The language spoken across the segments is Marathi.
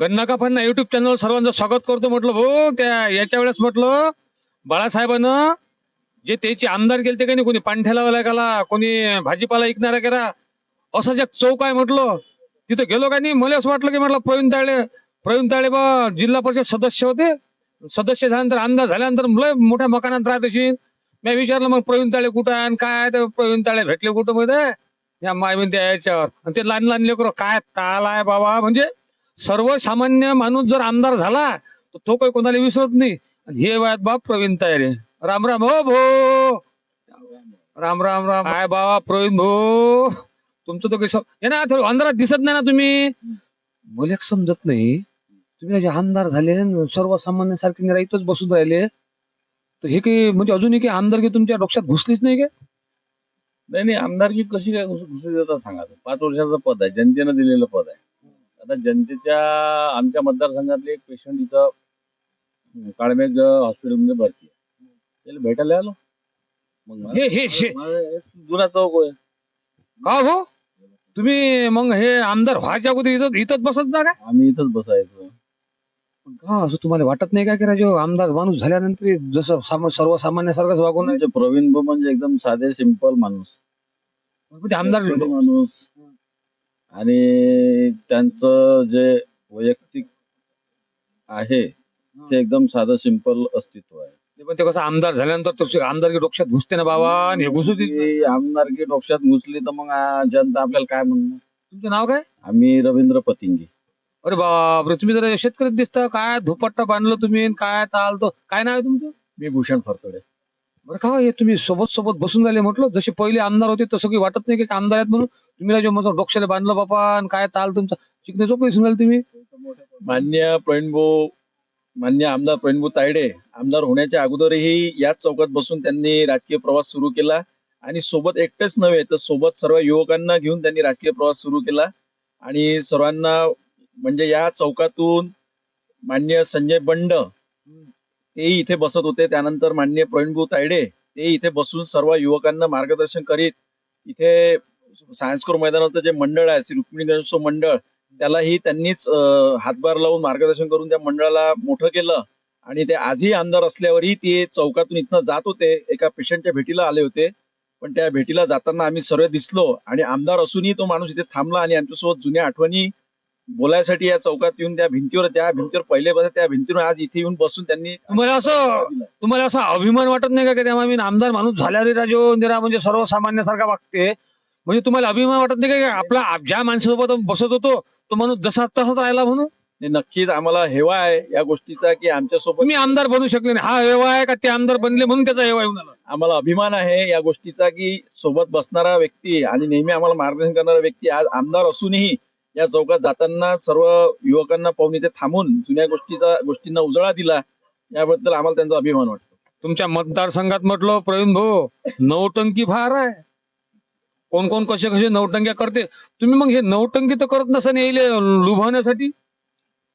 गन्नाका फन्ना युट्यूब चॅनल सर्वांचं स्वागत करतो म्हटलं भाऊ त्या याच्या वेळेस म्हटलं बाळासाहेबानं जे त्याची आमदार केले का नाही कोणी पांठ्याला वाला केला कोणी भाजीपाला ऐकणारा केला असं जे चौक आहे म्हटलं तिथं गेलो का नाही मला असं वाटलं की म्हटलं प्रवीण ताळे प्रवीण ताळे बा जिल्हा परिषद सदस्य होते सदस्य झाल्यानंतर आमदार झाल्यानंतर लय मोठ्या मकानात राहत असेल मी विचारलं मग प्रवीण ताळे कुठं आहे आणि काय तर प्रवीण ताळे भेटले कुठं मध्ये? या माय म्हणते याच्यावर. आणि ते लहान लहान लेकर काय ताल आहे बाबा? म्हणजे सर्वसामान्य माणूस जर आमदार झाला तर तो काही कोणाला विसरत नाही. आणि हे वयात बाप प्रवीण तायरे. राम राम हो भो. राम राम राम. आय बाबा प्रवीण भो. तुमचं तो कसं हे ना थोडं अंधारात दिसत नाही ना तुम्ही? मला समजत नाही. तुम्ही आमदार झाले सर्वसामान्य सारखे इथंच बसून राहिले. तर हे काही म्हणजे अजूनही काही आमदारकी तुमच्या डोक्यात घुसलीच नाही का? नाही नाही आमदारकी कशी काय घुसली घुसू सांगा. पाच वर्षाचं पद आहे. जनतेनं दिलेलं पद आहे. आता जनतेच्या आमच्या मतदारसंघातले एक पेशंट इथं काळमेघ हॉस्पिटलमध्ये भरती आहे. त्याला भेटायला आलो. मग मला- हे हे. शे- मला एक जुना चौक आहे. का हो? तुम्ही मग हे आमदार व्हायच्या अगोदर इथं इथंच बसत ना का? आम्ही इथंच बसायचो. पण का असं तुम्हाला वाटत नाही का की राजो आमदार माणूस झाल्यानंतर जसं साम- सर्वसामान्यासारखंच वागून म्हणजे प्रवीण भाऊ म्हणजे एकदम साधे सिंपल माणूस. म्हणजे आमदार माणूस. आणि त्यांचं जे वैयक्तिक आहे ते एकदम साधं सिंपल अस्तित्व आहे. पण ते कसं आमदार झाल्यानंतर तसे आमदारकी डोक्यात घुसते ना बाबा आणि हे घुसू नाही. की आमदारकी डोक्यात घुसली तर मग आ, जनता आपल्याला काय म्हणणार? तुमचं नाव काय? आम्ही रवींद्र पतिंगे. अरे बापरे तुम्ही जरा शेतकरी दिसता. काय धुपट्टा बांधलं तुम्ही आणि काय चालतो काय नाव आहे तुमचं? मी भूषण फरतडे. बरं का हे तुम्ही सोबत सोबत बसून झाले म्हटलं. जसे पहिले आमदार होते तसं काही वाटत नाही की आमदार आहेत म्हणून. तुम्ही राजो बांधलं बापा आणि काय ताल तुमचा. शिकणे चोख सुनाल तुम्ही? मान्य प्रवीणभाऊ मान्य आमदार प्रवीणभाऊ तायडे आमदार होण्याच्या अगोदरही याच चौकात बसून त्यांनी राजकीय प्रवास सुरू केला. आणि सोबत एकटेच नव्हे तर सोबत सर्व युवकांना घेऊन त्यांनी राजकीय प्रवास सुरू केला. आणि सर्वांना म्हणजे या चौकातून मान्य संजय बंड तेही इथे बसत होते. त्यानंतर मान्य प्रवीणभाऊ तायडे ते इथे बसून सर्व युवकांना मार्गदर्शन करीत इथे सायन्सकोर मैदानाचं जे मंडळ आहे श्री रुक्मिणी गणेशोत्सव मंडळ त्यालाही त्यांनीच हातभार लावून मार्गदर्शन करून त्या मंडळाला मोठं केलं. आणि ते आजही आमदार असल्यावरही ते चौकातून इथनं जात होते. एका पेशंटच्या भेटीला आले होते. पण त्या भेटीला जाताना आम्ही सर्व दिसलो. आणि आमदार असूनही तो माणूस इथे थांबला आणि आमच्यासोबत जुन्या आठवणी बोलायसाठी या चौकात येऊन त्या भिंतीवर त्या भिंतीवर पहिले बस त्या भिंतीवर आज इथे येऊन बसून त्यांनी तुम्हाला असं तुम्हाला असा अभिमान वाटत नाही का की तेव्हा मी आमदार माणूस झाल्या रे राजो जरा म्हणजे सर्वसामान्यासारखा वागते? म्हणजे तुम्हाला अभिमान वाटत नाही का आपला ज्या माणसासोबत बसत होतो तो माणूस जसा तसाच राहिला म्हणून? नक्कीच आम्हाला हेवा आहे या गोष्टीचा की आमच्यासोबत तुम्ही आमदार बनू शकले नाही. हा हेवा आहे का ते आमदार बनले म्हणून त्याचा हेवा येऊन आला? आम्हाला अभिमान आहे या गोष्टीचा की सोबत बसणारा व्यक्ती आणि नेहमी आम्हाला मार्गदर्शन करणारा व्यक्ती आज आमदार असूनही या चौकात जाताना सर्व युवकांना पाहून इथे थांबून जुन्या गोष्टीचा गोष्टींना उजळा दिला याबद्दल आम्हाला त्यांचा अभिमान वाटतो. तुमच्या मतदारसंघात म्हटलं प्रवीण भाऊ नवटंकी फार आहे. कोण कोण कसे कसे नवटंक्या करते? तुम्ही मग हे नवटंकी तर करत नसा येईल लुभावण्यासाठी?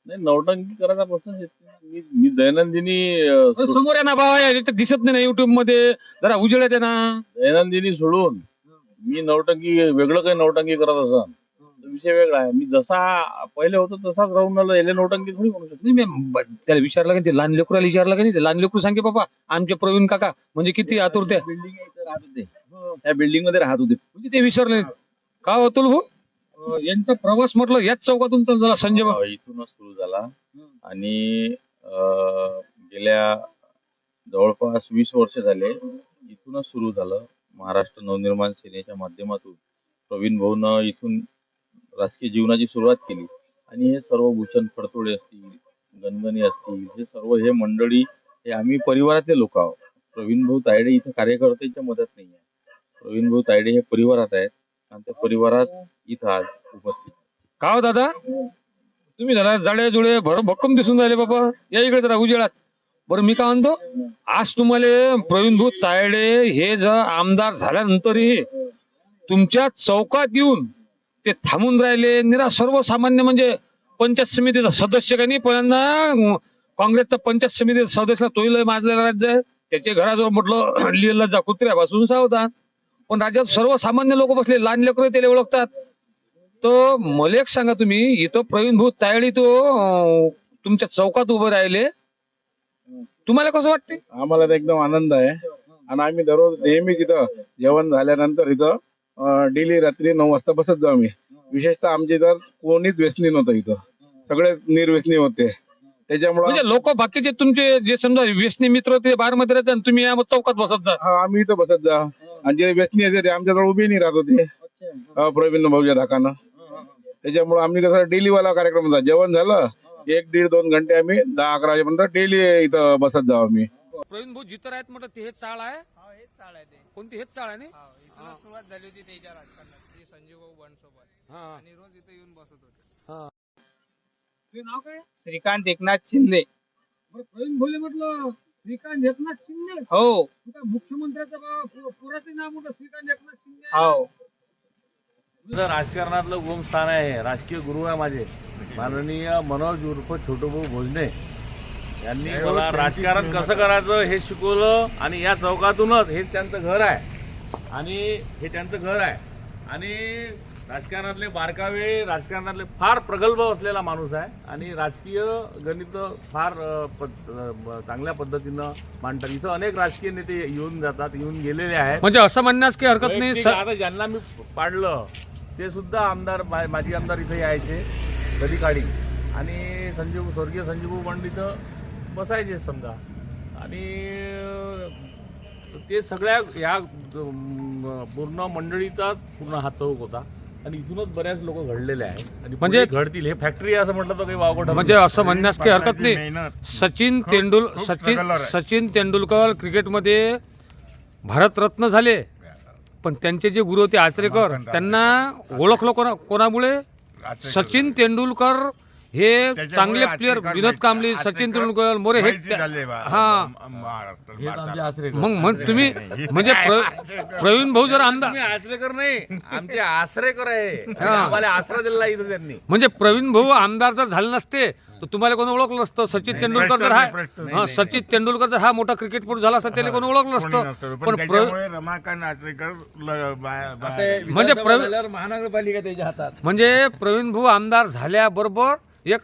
नाही नवटंकी करायचा प्रश्न येत. मी मी दैनंदिनी अं, सो- समोर आहे ना बाबा दिसत नाही ना युट्यूबमध्ये. जरा उजेड आहे ना. दैनंदिनी सोडून मी नवटंकी वेगळं काही नवटंकी करत असं विषय वेगळा आहे. मी जसा पहिले होतो तसाच राहून राहिलो याला नवटंकी थोडी म्हणू शकतो. नाही मी ब- त्याला विचारलं का ते लहान लेकराला विचारलं का नाही ते लहान लेकरू सांगे बाबा आमचे प्रवीण काका म्हणजे किती आतुरते बिल्डिंग राहत होते. त्या बिल्डिंगमध्ये राहत होते. म्हणजे ते विसरले. का होतो भाऊ? अं, यांचा प्रवास म्हटलं याच चौकातून तर जरा संजय बाबा अं, इथूनच सुरू झाला. आणि अं, गेल्या जवळपास वीस वर्ष झाले इथूनच सुरू झालं. महाराष्ट्र नवनिर्माण सेनेच्या माध्यमातून प्रवीण भाऊनं इथून राजकीय जीवनाची सुरुवात केली. आणि हे सर्व भूषण फडतोडे असतील गणगणे असतील हे सर्व हे मंडळी हे आम्ही परिवारातले लोक आहोत. प्रवीण भाऊ तायडे इथं कार्यकर्त्यांच्या मदत नाही आहे. प्रवीण भाऊ तायडे हे परिवारात आहेत. आणि त्या परिवारात इथं आज उपस्थित का हो दादा? तुम्ही जरा जाडे जुळे भर भक्कम दिसून राहिले बाबा. या इकडे जरा उजेडात. बरं मी काय म्हणतो? आज तुम्हाला प्रवीण भाऊ तायडे हे जर आमदार झाल्यानंतरही तुमच्या चौकात येऊन ते थांबून राहिले. निरा सर्वसामान्य म्हणजे पंचायत समितीचा सदस्य का नाही? पहिल्यांदा काँग्रेसचा पंचायत समितीचा सदस्य तोही लय माजलेला राज्य त्याचे घराजवळ म्हटलं लिहिलं जा कुत्र्यापासून सावधान पण राज्यात सर्वसामान्य लोक बसले लहान लेकरं त्याला ओळखतात. तर मला एक सांगा तुम्ही इथं प्रवीण भाऊ तायडी तो तुमच्या चौकात उभं राहिले. तुम्हाला कसं वाटते आम्हाला तर एकदम आनंद आहे. आणि आम्ही दररोज नेहमी तिथं जेवण झाल्यानंतर इथं डेली रात्री नऊ वाजता बसत जाऊ आम्ही. विशेषतः आमच्या इथं कोणीच व्यसनी नव्हतं इथं. सगळे निर्व्यसनी होते. त्याच्यामुळं म्हणजे लोक बाकीचे तुमचे जे समजा व्यसनी मित्र होते बाहेर मध्ये राहतात आणि तुम्ही या चौकात बसत जा. आम्ही इथं बसत जा. आणि जे व्यसनी आहे ते आमच्याजवळ उभी नाही राहत होते. अं, प्रवीण भाऊच्या धाकानं. त्याच्यामुळे आम्ही कसं डेली वाला कार्यक्रम होता. जेवण झालं एक दीड दोन घंटे आम्ही दहा अकरा वाजेपर्यंत डेली इथं बसत जाऊ आम्ही. प्रवीण भाऊ जिथं आहेत म्हटलं ते चाळ आहे. हेच चाळ आहे ते. कोणती हेच चाळ आहे ना? हा इथूनच सुरुवात झाली होती त्याच्या राजकारणात ते संजीव भाऊ बंड सोबत हा. आणि रोज इथे येऊन बसत होते. ते नाव काय? श्रीकांत एकनाथ शिंदे. बरं, प्रवीण भोले म्हटलं श्रीकांत एकनाथ शिंदे? हो. कुठं मुख्यमंत्र्याचं बा- पु- पुराचं नाव म्हटलं श्रीकांत एकनाथ शिंदे? हो. माझं राजकारणातलं उगम स्थान आहे राजकीय गुरु आहे माझे. माननीय मनोज उर्फ छोटूभाऊ भोजने. यांनी मला राजकारण कसं करायचं हे शिकवलं आणि या चौकातूनच हे त्यांचं घर आहे. आणि हे त्यांचं घर आहे. आणि राजकारणातले बारकावे राजकारणातले फार प्रगल्भ असलेला माणूस आहे. आणि राजकीय गणित फार चांगल्या पद्धतीनं मांडतात. इथं अनेक राजकीय नेते येऊन जातात येऊन गेलेले आहेत. म्हणजे असं म्हणण्यास काही हरकत नाही आता ज्यांना मी पाडलं ते सुद्धा आमदार मा- माजी आमदार इथे यायचे कधी काळी. आणि संजीव स्वर्गीय संजीव बंड इथं बसायचे समजा. आणि ते सगळ्या या पूर्ण मंडळीचा पूर्ण हा चौक होता. आणि इथूनच बऱ्याच लोक घडलेले आहेत. आणि म्हणजे- घडतील. हे फॅक्टरी असं म्हटलं तर काही वावगं म्हणजे असं म्हणण्यास काही हरकत नाही. सचिन तेंडुल सचिन सचिन तेंडुलकर क्रिकेटमध्ये भारतरत्न झाले. पण त्यांचे जे गुरु होते आचरेकर त्यांना ओळखलं कोणा कोणामुळे? सचिन तेंडुलकर हे चांगले प्लेअर विनोद कांबळे सचिन तेंडुलकर मोरे हे हा. मग मग तुम्ही म्हणजे प्र- प्रवीण भाऊ जर आमदार तुम्ही नाही आमचे आश्रयकर आहे. हा. आम्हाला आश्रय दिला इथं त्यांनी. म्हणजे प्रवीण भाऊ आमदार जर झाले नसते तर तुम्हाला कोणी ओळखलं नसतं? सचिन तेंडुलकर जर हा हा, सचिन तेंडुलकर जर हा मोठा क्रिकेटपटू झाला असता त्याला कोणी ओळखलं नसतं. पण प्र- त्याच्यामुळे रमाकांत आचरेकर ल- बा- बा- म्हणजे महानगरपालिका त्याच्या हातात. म्हणजे प्रवीण भाऊ आमदार झाल्याबरोबर एक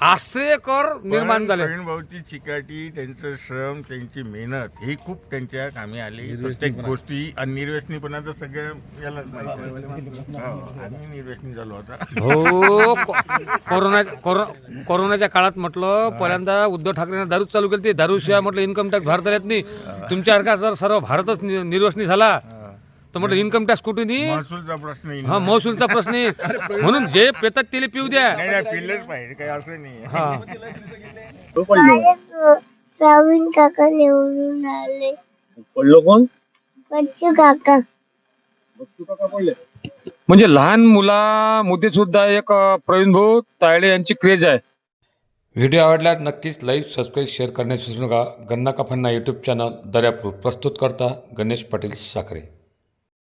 आश्रयकर निर्माण झाले. प्रवीण भाऊची चिकाटी त्यांचं श्रम त्यांची मेहनत ही खूप त्यांच्या कामी आली. प्रत्येक गोष्टी आणि निर्व्यसनीपणाचं सगळं याला माहिती आहे. हो, आम्ही झालो आता. हो कोरोना कोरो- कोरोनाच्या काळात म्हटलं पहिल्यांदा उद्धव ठाकरेंना दारू चालू केली दारू शिवाय म्हटलं इन्कम टॅक्स भारतात येत नाही. तुमच्यासारखा जर सर्व भारतच नि- निर्वसनी झाला. तर म्हटलं इन्कम टॅक्स कुठून येईल? महसूलचा प्रश्न येईल. हा महसूलचा प्रश्न आहे. म्हणून जे पेतात त्याला पिऊ द्या. नाही नाही, पिल्लंच पाहिजे काही असं नाही. हा. प्रवीण काका निवडून आले. पडलो कोण? बच्चू काका. म्हणजे लहान मुलामध्ये सुद्धा एक अ, प्रवीण भाऊ तायडे यांची क्रेज आहे. व्हिडिओ आवडल्यास नक्कीच लाईक सबस्क्राईब शेअर करण्यास विसरू नका. गन्ना का फन्ना यूट्यूब चॅनल दर्यापूर प्रस्तुत करता गणेश पाटील साखरे.